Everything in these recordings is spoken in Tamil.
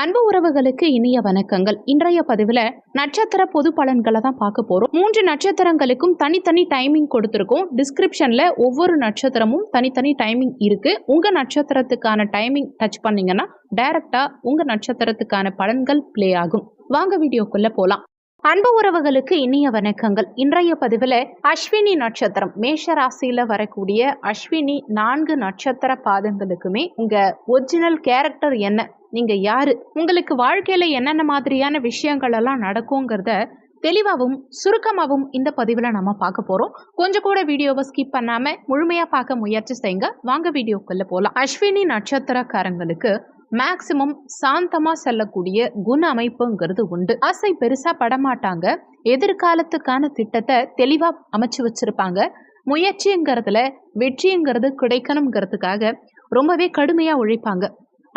அன்பு உறவுகளுக்கு இனிய வணக்கங்கள். இன்றைய பதிவில் நட்சத்திர பொது பலன்களை தான் பார்க்க போகிறோம் மூன்று நட்சத்திரங்களுக்கும் தனித்தனி டைமிங் கொடுத்துருக்கோம். டிஸ்கிரிப்ஷனில் ஒவ்வொரு நட்சத்திரமும் தனித்தனி டைமிங் இருக்குது உங்கள் நட்சத்திரத்துக்கான டைமிங் டச் பண்ணீங்கன்னா டைரெக்டாக உங்கள் நட்சத்திரத்துக்கான பலன்கள் ப்ளே ஆகும். வாங்க வீடியோக்குள்ளே போகலாம் அன்பு உறவுகளுக்கு இனிய வணக்கங்கள். இன்றைய பதிவில் அஸ்வினி நட்சத்திரம். மேஷ ராசியில் வரக்கூடிய அஸ்வினி நான்கு நட்சத்திர பாதங்களுக்குமே உங்கள் ஒரிஜினல் கேரக்டர் என்ன? நீங்கள் யார்? உங்களுக்கு வாழ்க்கையில் என்னென்ன மாதிரியான விஷயங்கள் எல்லாம் நடக்குங்கிறத தெளிவாகவும் சுருக்கமாகவும் இந்த பதிவில் நம்ம பார்க்க போகிறோம் கொஞ்சம் கூட வீடியோவை ஸ்கிப் பண்ணாமல் முழுமையாக பார்க்க முயற்சி செய்யுங்க. வாங்க வீடியோக்குள்ளே போகலாம் அஸ்வினி நட்சத்திரக்காரங்களுக்கு மேக்சிமம் சாந்தமாக செல்லக்கூடிய குண அமைப்புங்கிறது உண்டு. ஆசை பெருசாக படமாட்டாங்க. எதிர்காலத்துக்கான திட்டத்தை தெளிவாக அமைச்சு வச்சுருப்பாங்க. முயற்சிங்கிறதுல வெற்றிங்கிறது கிடைக்கணுங்கிறதுக்காக ரொம்பவே கடுமையாக உழைப்பாங்க.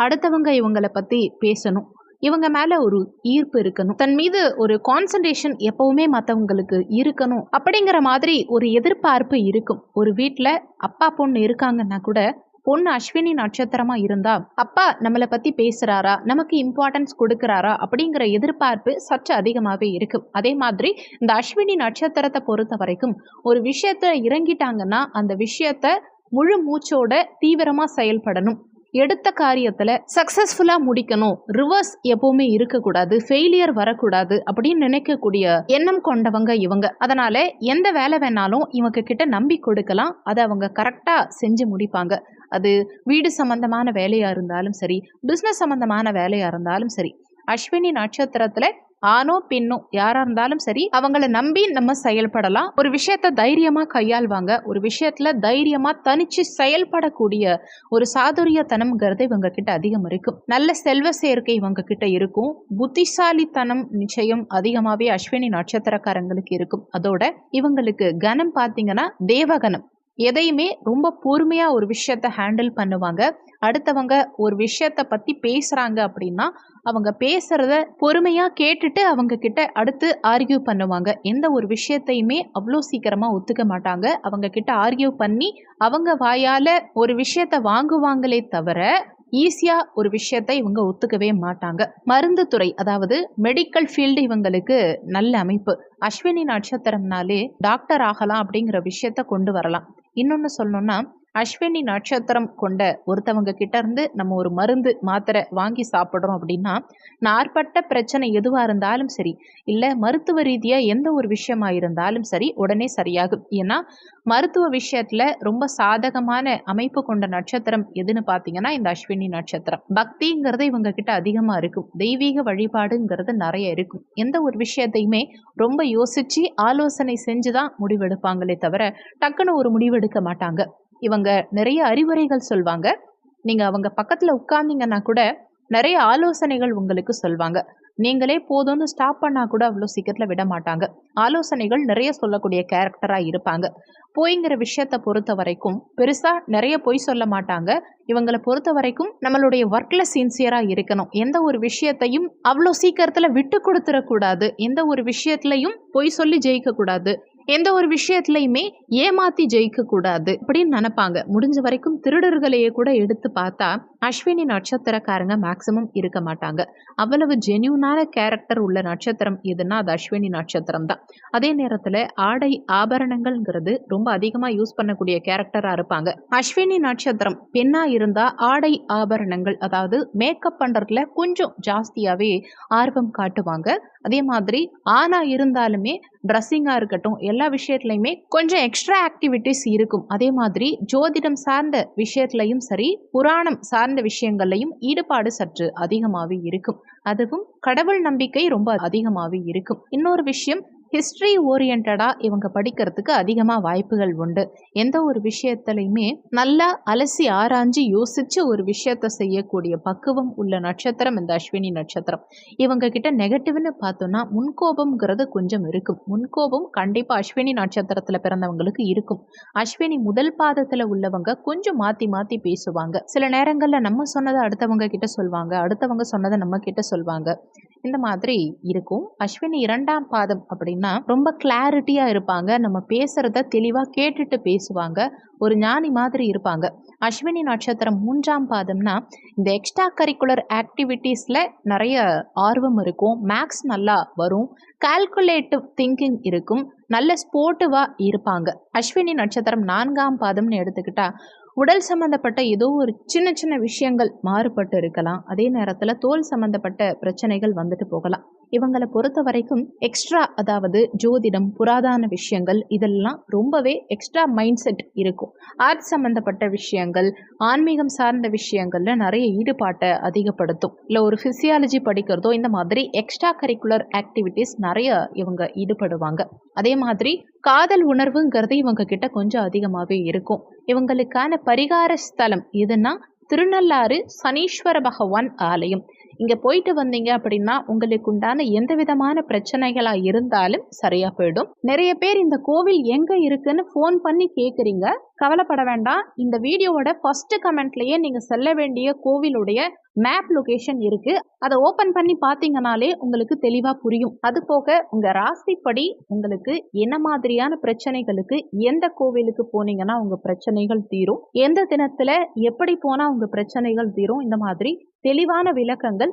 அடுத்தவங்க இவங்களை பற்றி பேசணும். இவங்க மேலே ஒரு ஈர்ப்பு இருக்கணும். தன் மீது ஒரு கான்சன்ட்ரேஷன் எப்பவுமே மற்றவங்களுக்கு இருக்கணும். அப்படிங்கிற மாதிரி ஒரு எதிர்பார்ப்பு இருக்கும். ஒரு வீட்டில் அப்பா பொண்ணு இருக்காங்கன்னா கூட பொண்ணு அஸ்வினி நட்சத்திரமா இருந்தா அப்பா நம்மளை பத்தி பேசுறாரா நமக்கு இம்பார்ட்டன்ஸ் கொடுக்கறாரா அப்படிங்கிற எதிர்பார்ப்பு சற்று அதிகமாகவே இருக்கும். அதே மாதிரி இந்த அஸ்வினி நட்சத்திரத்தை பொறுத்த வரைக்கும் ஒரு விஷயத்த இறங்கிட்டாங்கன்னா அந்த விஷயத்த முழு மூச்சோட தீவிரமா செயல்படணும். எடுத்த காரியத்தில் சக்ஸஸ்ஃபுல்லாக முடிக்கணும். ரிவர்ஸ் எப்பவுமே இருக்கக்கூடாது. ஃபெயிலியர் வரக்கூடாது அப்படின்னு நினைக்கக்கூடிய எண்ணம் கொண்டவங்க இவங்க. அதனால எந்த வேலை வேணாலும் இவங்க கிட்ட நம்பி கொடுக்கலாம். அதை அவங்க கரெக்டாக செஞ்சு முடிப்பாங்க. அது வீடு சம்பந்தமான வேலையாக இருந்தாலும் சரி பிஸ்னஸ் சம்பந்தமான வேலையாக இருந்தாலும் சரி. அஸ்வினி நட்சத்திரத்தில் ஆணோ பெண்ணோ யாரா இருந்தாலும் சரி அவங்கள நம்பி நம்ம செயல்படலாம். ஒரு விஷயத்த தைரியமா கையாள்வாங்க. ஒரு விஷயத்துல தைரியமா தனிச்சு செயல்படக்கூடிய ஒரு சாதுரியத்தனம்ங்கிறது இவங்க கிட்ட அதிகம் இருக்கும். நல்ல செல்வ சேர்க்கை இவங்க கிட்ட இருக்கும். புத்திசாலித்தனம் நிச்சயம் அதிகமாவே அஸ்வினி நட்சத்திரக்காரங்களுக்கு இருக்கும். அதோட இவங்களுக்கு கனம் பார்த்தீங்கன்னா தேவகனம் எதையுமே ரொம்ப பொறுமையாக ஒரு விஷயத்த ஹேண்டில் பண்ணுவாங்க. அடுத்தவங்க ஒரு விஷயத்த பற்றி பேசுகிறாங்க அப்படின்னா அவங்க பேசுகிறத பொறுமையாக கேட்டுட்டு அவங்க கிட்ட அடுத்து ஆர்கியூ பண்ணுவாங்க. எந்த ஒரு விஷயத்தையுமே அவ்வளோ சீக்கிரமாக ஒத்துக்க மாட்டாங்க. அவங்க கிட்ட ஆர்கியூ பண்ணி அவங்க வாயால் ஒரு விஷயத்த வாங்குவாங்களே தவிர ஈஸியாக ஒரு விஷயத்தை இவங்க ஒத்துக்கவே மாட்டாங்க. மருந்து துறை அதாவது மெடிக்கல் ஃபீல்டு இவங்களுக்கு நல்ல அமைப்பு. அஸ்வினி நட்சத்திரம்னாலே டாக்டர் ஆகலாம் அப்படிங்கிற விஷயத்த கொண்டு வரலாம். இன்னொன்று சொல்லணும்னா அஸ்வினி நட்சத்திரம் கொண்ட ஒருத்தவங்க கிட்ட இருந்து நம்ம ஒரு மருந்து மாத்திரை வாங்கி சாப்பிட்றோம் அப்படின்னா நாற்பட்ட பிரச்சனை எதுவாக இருந்தாலும் சரி இல்லை மருத்துவ ரீதியாக எந்த ஒரு விஷயமா இருந்தாலும் சரி உடனே சரியாகும். ஏன்னா மருத்துவ விஷயத்தில் ரொம்ப சாதகமான அமைப்பு கொண்ட நட்சத்திரம் எதுன்னு பார்த்தீங்கன்னா இந்த அஸ்வினி நட்சத்திரம். பக்திங்கிறது இவங்க கிட்ட அதிகமாக இருக்கும். தெய்வீக வழிபாடுங்கிறது நிறைய இருக்கும். எந்த ஒரு விஷயத்தையுமே ரொம்ப யோசிச்சு ஆலோசனை செஞ்சு தான் முடிவெடுப்பாங்களே தவிர டக்குன்னு ஒரு முடிவெடுக்க மாட்டாங்க. இவங்க நிறைய அறிவுரைகள் சொல்வாங்க. நீங்கள் அவங்க பக்கத்தில் உட்கார்ந்தீங்கன்னா கூட நிறைய ஆலோசனைகள் உங்களுக்கு சொல்வாங்க. நீங்களே போதும்னு ஸ்டாப் பண்ணால் கூட அவ்வளோ சீக்கிரத்தில் விட மாட்டாங்க. ஆலோசனைகள் நிறைய சொல்லக்கூடிய கேரக்டராக இருப்பாங்க. பொய்ங்கிற விஷயத்தை பொறுத்த வரைக்கும் பெருசாக நிறைய பொய் சொல்ல மாட்டாங்க. இவங்களை பொறுத்த வரைக்கும் நம்மளுடைய ஒர்க்கில் சின்சியராக இருக்கணும். எந்த ஒரு விஷயத்தையும் அவ்வளோ சீக்கிரத்தில் விட்டு கொடுத்துடக்கூடாது எந்த ஒரு விஷயத்துலையும் பொய் சொல்லி ஜெயிக்கக்கூடாது எந்த ஒரு விஷயத்துலையுமே ஏமாத்தி ஜெயிக்க கூடாது அப்படின்னு நினைப்பாங்க. முடிஞ்ச வரைக்கும் திருடர்களையே கூட எடுத்து பார்த்தா அஸ்வினி நட்சத்திரக்காரங்க மேக்சிமம் இருக்க மாட்டாங்க. அவ்வளவு ஜென்யூனான கேரக்டர் உள்ள நட்சத்திரம் எதுனா அது அஸ்வினி நட்சத்திரம் தான் அதே நேரத்தில் ஆடை ஆபரணங்கள்ங்கிறது ரொம்ப அதிகமாக யூஸ் பண்ணக்கூடிய கேரக்டராக இருப்பாங்க. அஸ்வினி நட்சத்திரம் பெண்ணாக இருந்தால் ஆடை ஆபரணங்கள் அதாவது மேக்கப் பண்ணுறதுல கொஞ்சம் ஜாஸ்தியாகவே ஆர்வம் காட்டுவாங்க. அதே மாதிரி ஆணாக இருந்தாலுமே ட்ரெஸ்ஸிங்காக இருக்கட்டும் எல்லா விஷயத்துலையுமே கொஞ்சம் எக்ஸ்ட்ரா ஆக்டிவிட்டிஸ் இருக்கும். அதே மாதிரி ஜோதிடம் சார்ந்த விஷயத்துலையும் சரி புராணம் சார்ந்த விஷயங்கள்லையும் ஈடுபாடு சற்று அதிகமாகவே இருக்கும். அதுவும் கடவுள் நம்பிக்கை ரொம்ப அதிகமாகவே இருக்கும். இன்னொரு விஷயம் ஹிஸ்ட்ரி ஓரியன்டாக இவங்க படிக்கிறதுக்கு அதிகமாக வாய்ப்புகள் உண்டு. எந்த ஒரு விஷயத்துலையுமே நல்லா அலசி ஆராய்ஞ்சு யோசித்து ஒரு விஷயத்தை செய்யக்கூடிய பக்குவம் உள்ள நட்சத்திரம் இந்த அஸ்வினி நட்சத்திரம். இவங்க கிட்ட நெகட்டிவ்னு பார்த்தோன்னா முன்கோபம்ங்கிறது கொஞ்சம் இருக்கும். முன்கோபம் கண்டிப்பாக அஸ்வினி நட்சத்திரத்தில் பிறந்தவங்களுக்கு இருக்கும். அஸ்வினி முதல் பாதத்தில் உள்ளவங்க கொஞ்சம் மாற்றி மாற்றி பேசுவாங்க. சில நேரங்களில் நம்ம சொன்னதை அடுத்தவங்க கிட்ட சொல்லுவாங்க அடுத்தவங்க சொன்னதை நம்ம கிட்ட சொல்லுவாங்க இந்த மாதிரி இருக்கும். அஸ்வினி இரண்டாம் பாதம் அப்படின்னா ரொம்ப கிளாரிட்டியாக இருப்பாங்க. நம்ம பேசுகிறத தெளிவாக கேட்டுட்டு பேசுவாங்க. ஒரு ஞானி மாதிரி இருப்பாங்க. அஸ்வினி நட்சத்திரம் மூன்றாம் பாதம்னா இந்த எக்ஸ்ட்ரா கரிக்குலர் ஆக்டிவிட்டீஸில் நிறைய ஆர்வம் இருக்கும். மேக்ஸ் நல்லா வரும். கால்குலேட்டிவ் திங்கிங் இருக்கும். நல்ல ஸ்போர்ட்டிவாக இருப்பாங்க. அஸ்வினி நட்சத்திரம் நான்காம் பாதம்னு எடுத்துக்கிட்டா உடல் சம்மந்தப்பட்ட ஏதோ ஒரு சின்ன சின்ன விஷயங்கள் மாறுபட்டு இருக்கலாம். அதே நேரத்தில் தோல் சம்மந்தப்பட்ட பிரச்சனைகள் வந்துட்டு போகலாம். இவங்களை பொறுத்த வரைக்கும் எக்ஸ்ட்ரா அதாவது ஜோதிடம் புராதான விஷயங்கள் இதெல்லாம் ரொம்பவே எக்ஸ்ட்ரா மைண்ட் செட் இருக்கும். ஆர்ட் சம்மந்தப்பட்ட விஷயங்கள் ஆன்மீகம் சார்ந்த விஷயங்கள்ல நிறைய ஈடுபாட்டை அதிகப்படுத்தும். இல்லை ஒரு ஃபிசியாலஜி படிக்கிறதோ இந்த மாதிரி எக்ஸ்ட்ரா கரிக்குலர் ஆக்டிவிட்டீஸ் நிறைய இவங்க ஈடுபடுவாங்க. அதே மாதிரி காதல் உணர்வுங்கிறது இவங்க கிட்ட கொஞ்சம் அதிகமாகவே இருக்கும். இவங்களுக்கான பரிகார ஸ்தலம் எதுன்னா திருநள்ளாறு சனீஸ்வர பகவான் ஆலயம். இங்கே போயிட்டு வந்தீங்க அப்படின்னா உங்களுக்கு உண்டான எந்த விதமான பிரச்சனைகளாக இருந்தாலும் சரியாக போயிடும். நிறைய பேர் இந்த கோவில் எங்கே இருக்குன்னு ஃபோன் பண்ணி கேட்குறீங்க கவலைப்பட வேண்டாம். இந்த வீடியோவோட ஃபர்ஸ்ட் கமெண்ட்லேயே நீங்கள் செல்ல வேண்டிய கோவிலுடைய மேப் லொகேஷன் இருக்கு. அதை ஓபன் பண்ணி பார்த்தீங்கனாலே உங்களுக்கு தெளிவா புரியும். அது போக உங்க ராசிப்படி உங்களுக்கு என்ன மாதிரியான பிரச்சனைகளுக்கு எந்த கோவிலுக்கு போனீங்கன்னா உங்க பிரச்சனைகள் தீரும். எந்த தினத்துல எப்படி போனா உங்க பிரச்சனைகள் தீரும். இந்த மாதிரி தெளிவான விளக்கங்கள்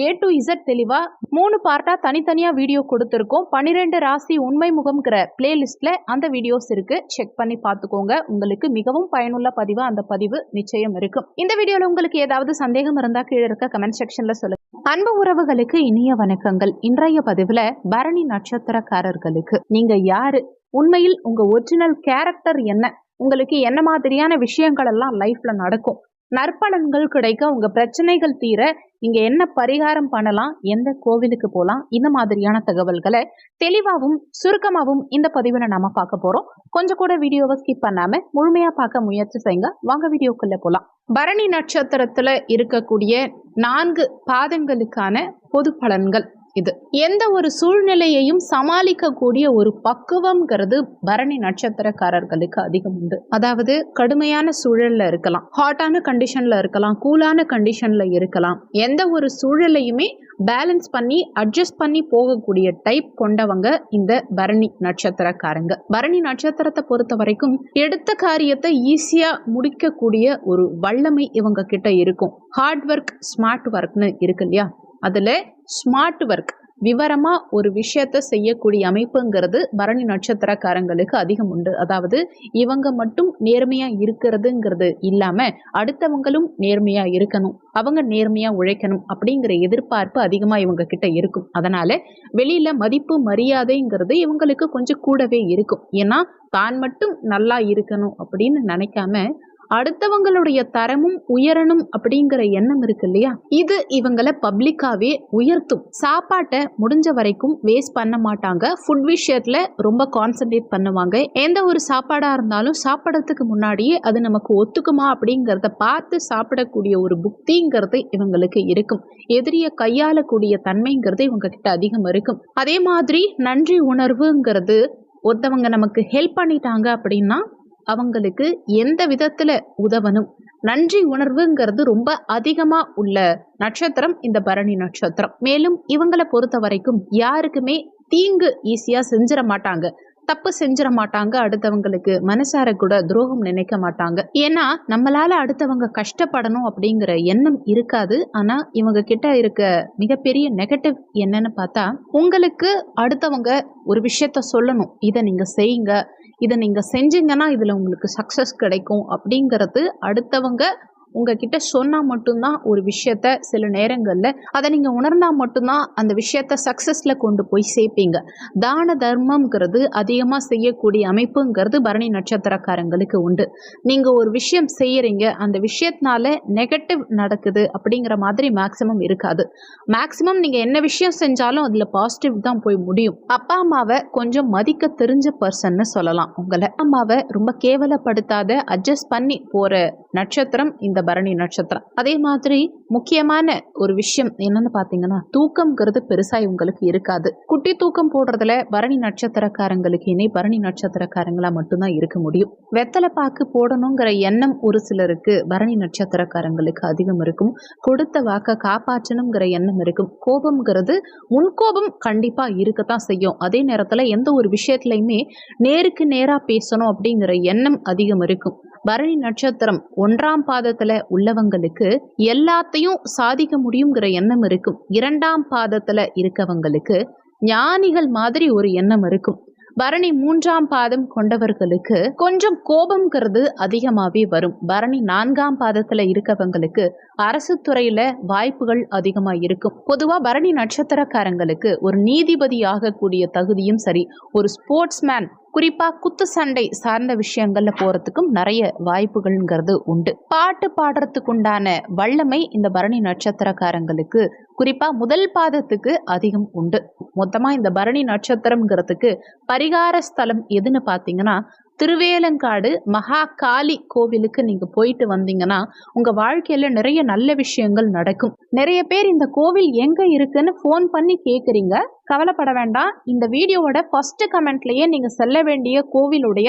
ஏ டு இசட் தெளிவா மூணு பார்ட்டா தனித்தனியா வீடியோ கொடுத்துருக்கோம். பன்னிரெண்டு ராசி உண்மை முகம்ங்கிற பிளேலிஸ்ட்ல அந்த வீடியோஸ் இருக்கு. செக் பண்ணி பார்த்துக்கோங்க. உங்களுக்கு மிகவும் பயனுள்ள பதிவாக அந்த பதிவு நிச்சயம் இருக்கும். இந்த வீடியோல உங்களுக்கு ஏதாவது சந்தேகம் இருந்தா கீழே இருக்க கமெண்ட் செக்ஷன்ல சொல்லுங்க. அன்பு உறவுகளுக்கு இனிய வணக்கங்கள். இன்றைய பதிவுல பரணி நட்சத்திரக்காரர்களுக்கு நீங்க யாரு? உண்மையில் உங்க ஒரிஜினல் கேரக்டர் என்ன? உங்களுக்கு என்ன மாதிரியான விஷயங்கள் எல்லாம் லைஃப்ல நடக்கும்? நற்பலன்கள் கிடைக்க உங்க பிரச்சனைகள் தீர நீங்க என்ன பரிகாரம் பண்ணலாம் எந்த கோவிலுக்கு போகலாம் இந்த மாதிரியான தகவல்களை தெளிவாகவும் சுருக்கமாகவும் இந்த பதிவுல நாம பார்க்க போறோம். கொஞ்சம் கூட வீடியோவை ஸ்கிப் பண்ணாம முழுமையா பார்க்க முயற்சி செய்யுங்க. வாங்க வீடியோக்குள்ள போலாம். பரணி நட்சத்திரத்துல இருக்கக்கூடிய நான்கு பாதங்களுக்கான பொது பலன்கள். இது எந்த ஒரு சூழ்நிலையையும் சமாளிக்கக்கூடிய ஒரு பக்குவம்ங்கிறது பரணி நட்சத்திரக்காரர்களுக்கு அதிகம் உண்டு. அதாவது கடுமையான சூழல்ல இருக்கலாம் ஹாட்டான கண்டிஷன்ல இருக்கலாம் கூலான கண்டிஷன்ல இருக்கலாம். எந்த ஒரு சூழலையுமே பேலன்ஸ் பண்ணி அட்ஜஸ்ட் பண்ணி போகக்கூடிய டைப் கொண்டவங்க இந்த பரணி நட்சத்திரக்காரங்க. பரணி நட்சத்திரத்தை பொறுத்த வரைக்கும் எடுத்த காரியத்தை ஈஸியா முடிக்கக்கூடிய ஒரு வல்லமை இவங்க கிட்ட இருக்கும். ஹார்ட் ஒர்க் ஸ்மார்ட் ஒர்க்னு இருக்கு இல்லையா? அதில் ஸ்மார்ட் ஒர்க் விவரமாக ஒரு விஷயத்த செய்யக்கூடிய அமைப்புங்கிறது பரணி நட்சத்திரக்காரங்களுக்கு அதிகம் உண்டு. அதாவது இவங்க மட்டும் நேர்மையாக இருக்கிறதுங்கிறது இல்லாமல் அடுத்தவங்களும் நேர்மையாக இருக்கணும் அவங்க நேர்மையாக உழைக்கணும் அப்படிங்கிற எதிர்பார்ப்பு அதிகமாக இவங்க கிட்ட இருக்கும். அதனால் வெளியில் மதிப்பு மரியாதைங்கிறது இவங்களுக்கு கொஞ்சம் கூடவே இருக்கும். ஏன்னா தான் மட்டும் நல்லா இருக்கணும் அப்படின்னு நினைக்காம அடுத்தவங்களுடைய தரமும் உயரணும் அப்படிங்கிற எண்ணம் இருக்கு இல்லையா? இது இவங்களை பப்ளிக்காவே உயர்த்தும். சாப்பாட்டை முடிஞ்ச வரைக்கும் வேஸ்ட் பண்ண மாட்டாங்க. ஃபுட் விஷயத்துல ரொம்ப கான்சென்ட்ரேட் பண்ணுவாங்க. எந்த ஒரு சாப்பாடா இருந்தாலும் சாப்பிடறதுக்கு முன்னாடியே அது நமக்கு ஒத்துக்குமா அப்படிங்கிறத பார்த்து சாப்பிடக்கூடிய ஒரு புக்திங்கிறது இவங்களுக்கு இருக்கும். எதிரிய கையாளக்கூடிய தன்மைங்கிறது இவங்க கிட்ட அதிகம் இருக்கும். அதே மாதிரி நன்றி உணர்வுங்கிறது ஒருத்தவங்க நமக்கு ஹெல்ப் பண்ணிட்டாங்க அப்படின்னா அவங்களுக்கு எந்த விதத்துல உதவணும்? நன்றி உணர்வுங்கிறது ரொம்ப அதிகமா உள்ள நட்சத்திரம் இந்த பரணி நட்சத்திரம். மேலும் இவங்களை பொறுத்த வரைக்கும் யாருக்குமே தீங்கு ஈஸியா செஞ்சிட மாட்டாங்க. தப்பு செஞ்சிட மாட்டாங்க. அடுத்தவங்களுக்கு மனசார கூட துரோகம் நினைக்க மாட்டாங்க. ஏன்னா நம்மளால அடுத்தவங்க கஷ்டப்படணும் அப்படிங்கிற எண்ணம் இருக்காது. ஆனா இவங்க கிட்ட இருக்க மிகப்பெரிய நெகட்டிவ் என்னன்னு பார்த்தா உங்களுக்கு அடுத்தவங்க ஒரு விஷயத்த சொல்லணும். இதை நீங்க செய்யுங்க. இதை நீங்கள் செஞ்சீங்கன்னா இதில் உங்களுக்கு சக்ஸஸ் கிடைக்கும் அப்படிங்கிறது அடுத்தவங்க உங்ககிட்ட சொன்னால் மட்டும்தான் ஒரு விஷயத்த சில நேரங்களில் அதை நீங்கள் உணர்ந்தால் மட்டும்தான் அந்த விஷயத்த சக்ஸஸில் கொண்டு போய் சேர்ப்பீங்க. தான தர்மங்கிறது அதிகமாக செய்யக்கூடிய அமைப்புங்கிறது பரணி நட்சத்திரக்காரங்களுக்கு உண்டு. நீங்கள் ஒரு விஷயம் செய்கிறீங்க அந்த விஷயத்தினால நெகட்டிவ் நடக்குது அப்படிங்கிற மாதிரி மேக்ஸிமம் இருக்காது. மேக்ஸிமம் நீங்கள் என்ன விஷயம் செஞ்சாலும் அதில் பாசிட்டிவ் தான் போய் முடியும். அப்பா அம்மாவை கொஞ்சம் மதிக்க தெரிஞ்ச பர்சன்னு சொல்லலாம் உங்களை. அம்மாவை ரொம்ப கேவலப்படுத்தாத அட்ஜஸ்ட் பண்ணி போகிற நட்சத்திரம் இந்த பரணி நட்சத்திரம். அதே மாதிரி முக்கியமான ஒரு விஷயம் என்னன்னு பார்த்தீங்கன்னா தூக்கம்ங்கிறது பெருசா இவங்களுக்கு இருக்காது. குட்டி தூக்கம் போடுறதுல பரணி நட்சத்திரக்காரங்களுக்கு இணை பரணி நட்சத்திரக்காரங்களா மட்டும்தான் இருக்க முடியும். வெத்தலை பாக்கு போடணுங்கிற எண்ணம் ஒரு சிலருக்கு பரணி நட்சத்திரக்காரங்களுக்கு அதிகம் இருக்கும். கொடுத்த வாக்க காப்பாற்றணுங்கிற எண்ணம் இருக்கும். கோபம்ங்கிறது முன்கோபம் கண்டிப்பா இருக்கத்தான் செய்யும். அதே நேரத்துல எந்த ஒரு விஷயத்துலையுமே நேருக்கு நேரா பேசணும் அப்படிங்கிற எண்ணம் அதிகம் இருக்கும். பரணி நட்சத்திரம் ஒன்றாம் பாதத்துல உள்ளவங்களுக்கு எல்லாத்தையும் சாதிக்க முடியுங்கிற எண்ணம் இருக்கும். இரண்டாம் பாதத்துல இருக்கவங்களுக்கு ஞானிகள் மாதிரி ஒரு எண்ணம் இருக்கும். பரணி மூன்றாம் பாதம் கொண்டவர்களுக்கு கொஞ்சம் கோபம்ங்கிறது அதிகமாகவே வரும். பரணி நான்காம் பாதத்துல இருக்கவங்களுக்கு அரசு துறையில வாய்ப்புகள் அதிகமா இருக்கும். பொதுவா பரணி நட்சத்திரக்காரங்களுக்கு ஒரு நீதிபதி ஆகக்கூடிய தகுதியும் சரி ஒரு ஸ்போர்ட்ஸ்மேன் குறிப்பா குத்து சண்டை சார்ந்த விஷயங்கள்ல போறதுக்கும் நிறைய வாய்ப்புகள்ங்கிறது உண்டு. பாட்டு பாடுறதுக்கு உண்டான வல்லமை இந்த பரணி நட்சத்திரக்காரங்களுக்கு குறிப்பா முதல் பாதத்துக்கு அதிகம் உண்டு. மொத்தமா இந்த பரணி நட்சத்திரம்ங்கிறதுக்கு பரிகார ஸ்தலம் எதுன்னு பார்த்தீங்கன்னா திருவேலங்காடு மகா காளி கோவிலுக்கு நீங்க போயிட்டு வந்தீங்கன்னா உங்க வாழ்க்கையில நிறைய நல்ல விஷயங்கள் நடக்கும். நிறைய பேர் இந்த கோவில் எங்க இருக்குன்னு ஃபோன் பண்ணி கேக்குறீங்க. கவலைப்பட வேண்டாம். இந்த வீடியோவோட ஃபர்ஸ்ட் கமெண்ட்லயே நீங்க செல்ல வேண்டிய கோவிலுடைய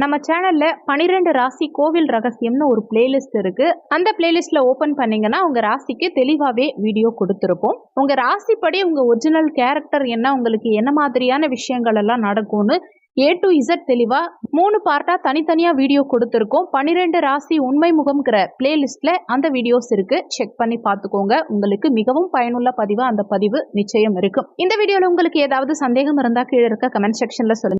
நம்ம சேனல்ல பனிரெண்டு ராசி கோவில் ரகசியம்னு ஒரு பிளேலிஸ்ட் இருக்கு. அந்த பிளேலிஸ்ட்ல ஓபன் பண்ணீங்கன்னா உங்க ராசிக்கு தெளிவாவே வீடியோ கொடுத்துருப்போம். உங்க ராசிப்படி உங்க ஒரிஜினல் கேரக்டர் என்ன உங்களுக்கு என்ன மாதிரியான விஷயங்கள் எல்லாம் நடக்கும்னு ஏ டு இசட் தெளிவா மூணு பார்ட்டா தனித்தனியா வீடியோ கொடுத்துருக்கோம். பனிரெண்டு ராசி உண்மை முகம்ங்கிற பிளேலிஸ்ட்ல அந்த வீடியோஸ் இருக்கு. செக் பண்ணி பார்த்துக்கோங்க. உங்களுக்கு மிகவும் பயனுள்ள பதிவா அந்த பதிவு நிச்சயம் இருக்கும். இந்த வீடியோல உங்களுக்கு ஏதாவது சந்தேகம் இருந்தா கீழே இருக்க கமெண்ட் செக்ஷன்ல சொல்லுங்க.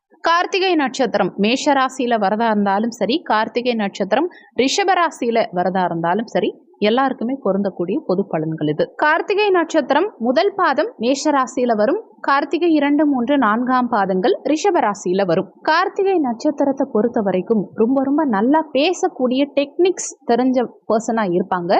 கார்த்திகை நட்சத்திரம் மேஷ ராசியில வரதா இருந்தாலும் சரி கார்த்திகை நட்சத்திரம் ரிஷப ராசியில வரதா இருந்தாலும் சரி எல்லாருக்குமே பொருந்தக்கூடிய பொது பலன்கள் இது. கார்த்திகை நட்சத்திரம் முதல் பாதம் மேஷ ராசியில வரும். கார்த்திகை இரண்டு மூன்று நான்காம் பாதங்கள் ரிஷப ராசியில வரும். கார்த்திகை நட்சத்திரத்தை பொறுத்த வரைக்கும் ரொம்ப ரொம்ப நல்லா பேசக்கூடிய டெக்னிக்ஸ் தெரிஞ்ச பர்சனா இருப்பாங்க.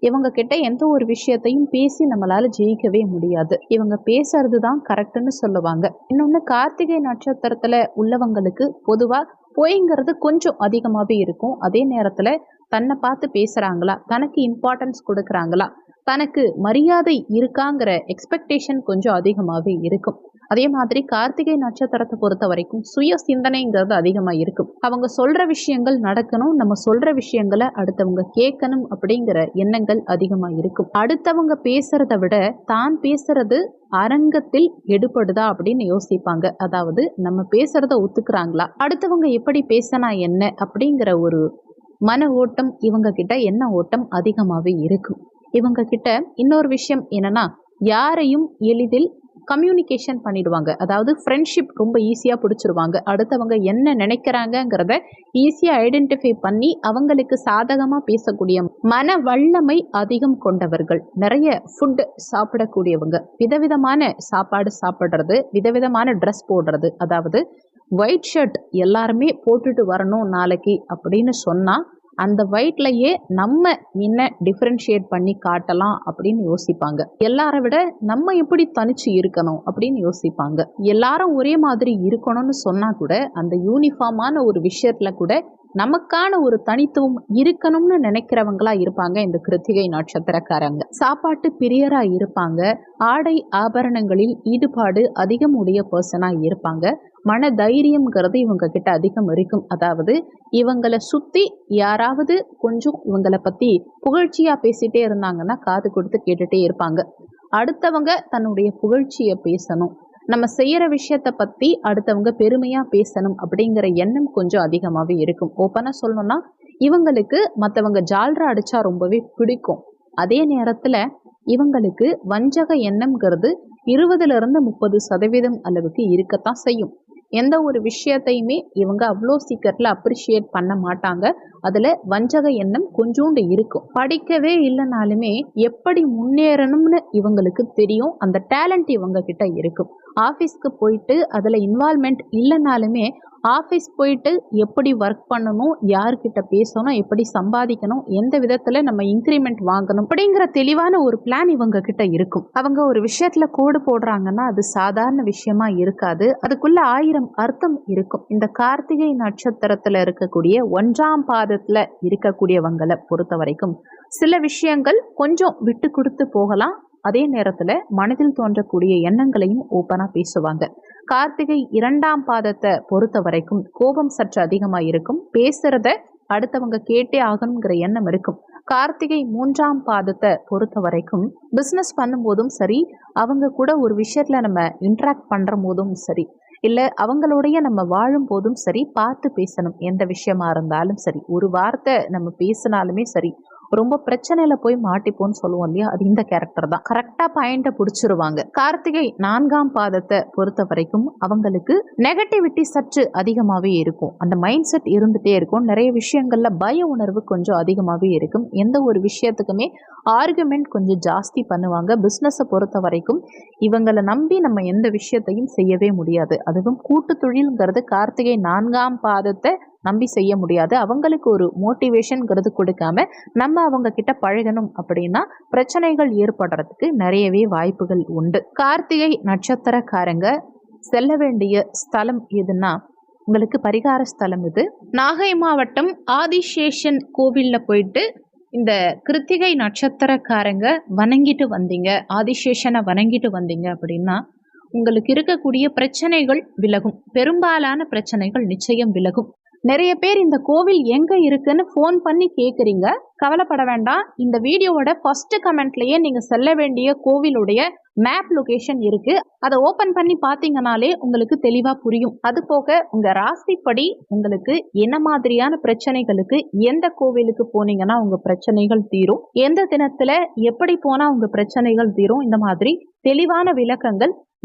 இவங்க கிட்ட எந்த ஒரு விஷயத்தையும் பேசி நம்மளால ஜெயிக்கவே முடியாது. இவங்க பேசுறது தான் கரெக்ட்னு சொல்லுவாங்க. இன்னொன்னு கார்த்திகை நட்சத்திரத்துல உள்ளவங்களுக்கு பொதுவா பொய்ங்கிறது கொஞ்சம் அதிகமாகவே இருக்கும். அதே நேரத்துல தன்னை பார்த்து பேசுறாங்களா? தனக்கு இம்பார்ட்டன்ஸ் கொடுக்குறாங்களா? தனக்கு மரியாதை இருக்காங்கிற எக்ஸ்பெக்டேஷன் கொஞ்சம் அதிகமாகவே இருக்கும். அதே மாதிரி கார்த்திகை நட்சத்திரத்தை பொறுத்த வரைக்கும் சுய சிந்தனைங்கிறது அதிகமாக இருக்கும். அவங்க சொல்ற விஷயங்கள் நடக்கணும் நம்ம சொல்ற விஷயங்களை அடுத்தவங்க கேட்கணும் அப்படிங்கிற எண்ணங்கள் அதிகமாக இருக்கும். அடுத்தவங்க பேசுகிறத விட தான் பேசுறது அரங்கத்தில் எடுபடுதா அப்படின்னு யோசிப்பாங்க. அதாவது நம்ம பேசுறத ஒத்துக்கிறாங்களா? அடுத்தவங்க எப்படி பேசினா என்ன அப்படிங்கிற ஒரு மன ஓட்டம் இவங்க கிட்ட என்ன ஓட்டம் அதிகமாகவே இருக்கும். இவங்க கிட்ட இன்னொரு விஷயம் என்னன்னா யாரையும் எளிதில் கம்யூனிகேஷன் பண்ணிடுவாங்க. அதாவது ஃப்ரெண்ட்ஷிப் ரொம்ப ஈஸியாக பிடிச்சிருவாங்க. அடுத்தவங்க என்ன நினைக்கிறாங்கங்கிறத ஈஸியாக ஐடென்டிஃபை பண்ணி அவங்களுக்கு சாதகமாக பேசக்கூடிய மன வல்லமை அதிகம் கொண்டவர்கள். நிறைய ஃபுட் சாப்பிடக்கூடியவங்க. விதவிதமான சாப்பாடு சாப்பிட்றது விதவிதமான ட்ரெஸ் போடுறது. அதாவது ஒயிட் ஷர்ட் எல்லாருமே போட்டுட்டு வரணும் நாளைக்கு அப்படின்னு சொன்னால் அந்த ஒயிட்லயே நம்ம என்ன டிஃப்ரென்ஷியேட் பண்ணி காட்டலாம் அப்படின்னு யோசிப்பாங்க. எல்லாரை விட நம்ம எப்படி தனிச்சு இருக்கணும் அப்படின்னு யோசிப்பாங்க. எல்லாரும் ஒரே மாதிரி இருக்கணும்னு சொன்னா கூட அந்த யூனிஃபார்மான ஒரு விஷயத்துல கூட நமக்கான ஒரு தனித்துவம் இருக்கணும்னு நினைக்கிறவங்களா இருப்பாங்க இந்த கிருத்திகை நட்சத்திரக்காரங்க. சாப்பாட்டு பிரியரா இருப்பாங்க. ஆடை ஆபரணங்களில் ஈடுபாடு அதிகம் உடைய பர்சனா இருப்பாங்க. மன தைரியம்ங்கிறது இவங்க கிட்ட அதிகம் இருக்கும். அதாவது இவங்களை சுத்தி யாராவது கொஞ்சம் இவங்களை பத்தி புகழ்ச்சியா பேசிட்டே இருந்தாங்கன்னா காது கொடுத்து கேட்டுட்டே இருப்பாங்க. அடுத்தவங்க தன்னுடைய புகழ்ச்சியை பேசணும். நம்ம செய்யற விஷயத்த பத்தி அடுத்தவங்க பெருமையா பேசணும் அப்படிங்கிற எண்ணம் கொஞ்சம் அதிகமாகவே இருக்கும். ஓப்பனா சொல்லணும்னா இவங்களுக்கு மற்றவங்க ஜால்ரா அடிச்சா ரொம்பவே பிடிக்கும். அதே நேரத்தில் இவங்களுக்கு வஞ்சக எண்ணம்ங்கிறது இருபதுலேருந்து முப்பது சதவீதம் அளவுக்கு இருக்கத்தான் செய்யும். எந்த ஒரு விஷயத்தையுமே இவங்க அவ்வளோ சீக்கிரத்தில் அப்ரிஷியேட் பண்ண மாட்டாங்க. அதில் வஞ்சக எண்ணம் கொஞ்சோண்டு இருக்கும். படிக்கவே இல்லைனாலுமே எப்படி முன்னேறணும்னு இவங்களுக்கு தெரியும். அந்த டேலண்ட் இவங்க கிட்ட இருக்கும். ஆஃபீஸ்க்கு போயிட்டு அதில் இன்வால்மெண்ட் இல்லைனாலுமே ஆஃபீஸ் போயிட்டு எப்படி ஒர்க் பண்ணணும் யார்கிட்ட பேசணும் எப்படி சம்பாதிக்கணும் எந்த விதத்தில் நம்ம இன்க்ரிமெண்ட் வாங்கணும் அப்படிங்கிற தெளிவான ஒரு பிளான் இவங்க கிட்ட இருக்கும். அவங்க ஒரு விஷயத்தில் கோடு போடுறாங்கன்னா அது சாதாரண விஷயமா இருக்காது. அதுக்குள்ள ஆயிரம் அர்த்தம் இருக்கும். இந்த கார்த்திகை நட்சத்திரத்தில் இருக்கக்கூடிய ஒன்றாம் பாதத்தில் இருக்கக்கூடியவங்களை பொறுத்த வரைக்கும் சில விஷயங்கள் கொஞ்சம் விட்டு கொடுத்து போகலாம் அதே நேரத்தில் மனதில் தோன்றக்கூடிய எண்ணங்களையும் ஓப்பனாக பேசுவாங்க. கார்த்திகை இரண்டாம் பாதத்தை பொறுத்த வரைக்கும் கோபம் சற்று அதிகமாக இருக்கும். பேசுறத அடுத்தவங்க கேட்டே ஆகணுங்கிற எண்ணம் இருக்கும். கார்த்திகை மூன்றாம் பாதத்தை பொறுத்த வரைக்கும் பிஸ்னஸ் பண்ணும்போதும் சரி அவங்க கூட ஒரு விஷயத்தில் நம்ம இன்ட்ராக்ட் பண்ணுற போதும் சரி இல்லை அவங்களுடைய நம்ம வாழும் போதும் சரி பார்த்து பேசணும் எந்த விஷயமா இருந்தாலும் சரி. ஒரு வார்த்தை நம்ம பேசினாலுமே சரி ரொம்ப பிரச்சனையில போய் மாட்டிப்போன்னு சொல்லுவோம் இல்லையா? அது இந்த கேரக்டர் தான். கரெக்டாக பாயிண்ட்டை பிடிச்சிருவாங்க. கார்த்திகை நான்காம் பாதத்தை பொறுத்த வரைக்கும் அவங்களுக்கு நெகட்டிவிட்டி சற்று அதிகமாகவே இருக்கும். அந்த மைண்ட் செட் இருந்துகிட்டே இருக்கும். நிறைய விஷயங்கள்ல பய உணர்வு கொஞ்சம் அதிகமாகவே இருக்கும். எந்த ஒரு விஷயத்துக்குமே ஆர்குமெண்ட் கொஞ்சம் ஜாஸ்தி பண்ணுவாங்க. பிஸ்னஸை பொறுத்த வரைக்கும் இவங்களை நம்பி நம்ம எந்த விஷயத்தையும் செய்யவே முடியாது. அதுவும் கூட்டு தொழில்ங்கிறது கார்த்திகை நான்காம் பாதத்தை நம்பி செய்ய முடியாது. அவங்களுக்கு ஒரு மோட்டிவேஷனுங்கிறது கொடுக்காம நம்ம அவங்க கிட்ட பழகணும் அப்படின்னா பிரச்சனைகள் ஏற்படுறதுக்கு நிறையவே வாய்ப்புகள் உண்டு. கார்த்திகை நட்சத்திரக்காரங்க செல்ல வேண்டிய ஸ்தலம் எதுன்னா உங்களுக்கு பரிகார ஸ்தலம் இது. நாகை மாவட்டம் ஆதிசேஷன் கோவிலில் போயிட்டு இந்த கிருத்திகை நட்சத்திரக்காரங்க வணங்கிட்டு வந்தீங்க ஆதிசேஷனை வணங்கிட்டு வந்தீங்க அப்படின்னா உங்களுக்கு இருக்கக்கூடிய பிரச்சனைகள் விலகும். பெரும்பாலான பிரச்சனைகள் நிச்சயம் விலகும். நிறைய பேர் இந்த கோவில் எங்க இருக்குன்னு ஃபோன் பண்ணி கேட்குறீங்க கவலைப்பட வேண்டாம். இந்த வீடியோவோட ஃபர்ஸ்ட் கமெண்ட்லயே நீங்க செல்ல வேண்டிய கோவிலுடைய மேப் லொகேஷன் இருக்கு. அதை ஓபன் பண்ணி பார்த்தீங்கனாலே உங்களுக்கு தெளிவா புரியும். அது போக உங்க ராசிப்படி உங்களுக்கு என்ன மாதிரியான பிரச்சனைகளுக்கு எந்த கோவிலுக்கு போனீங்கன்னா உங்க பிரச்சனைகள் தீரும். எந்த தினத்துல எப்படி போனா உங்க பிரச்சனைகள் தீரும். இந்த மாதிரி தெளிவான விளக்கங்கள்